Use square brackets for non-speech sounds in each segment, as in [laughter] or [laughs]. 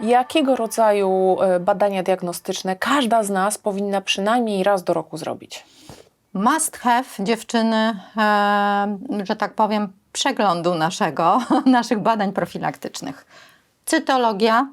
Jakiego rodzaju e, badania diagnostyczne każda z nas powinna przynajmniej raz do roku zrobić? Must have dziewczyny, e, że tak powiem, przeglądu naszego, [laughs] naszych badań profilaktycznych. Cytologia,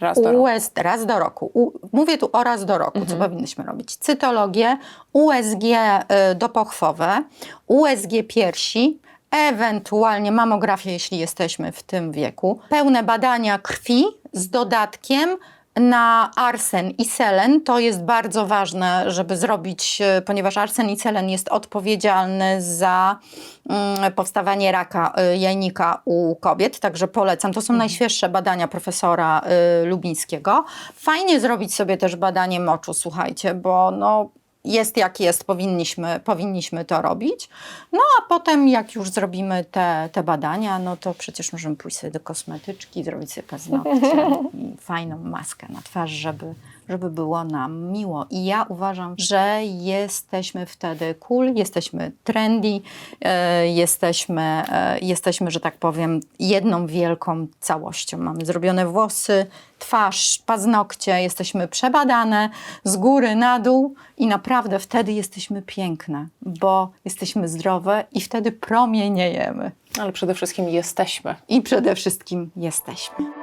Raz do. US, raz do roku. U, mówię tu o raz do roku, co powinnyśmy robić. Cytologię, USG y, dopochwowe, USG piersi, ewentualnie mamografię, jeśli jesteśmy w tym wieku. Pełne badania krwi z dodatkiem na arsen i selen. To jest bardzo ważne, żeby zrobić, y, ponieważ arsen i selen jest odpowiedzialny za mm, powstawanie raka y, jajnika u kobiet, także polecam. To są najświeższe badania profesora y, Lubińskiego. Fajnie zrobić sobie też badanie moczu, słuchajcie, bo no, jest jak jest, powinniśmy, powinniśmy to robić. No a potem jak już zrobimy te, te badania, no to przecież możemy pójść sobie do kosmetyczki, zrobić sobie paznokcie i fajną maskę na twarz, żeby, żeby było nam miło. I ja uważam, że jesteśmy wtedy cool, jesteśmy trendy, e, jesteśmy, e, jesteśmy, że tak powiem, jedną wielką całością. Mamy zrobione włosy, twarz, paznokcie, jesteśmy przebadane z góry na dół i naprawdę wtedy jesteśmy piękne, bo jesteśmy zdrowe i wtedy promieniejemy. Ale przede wszystkim jesteśmy. I przede wszystkim jesteśmy.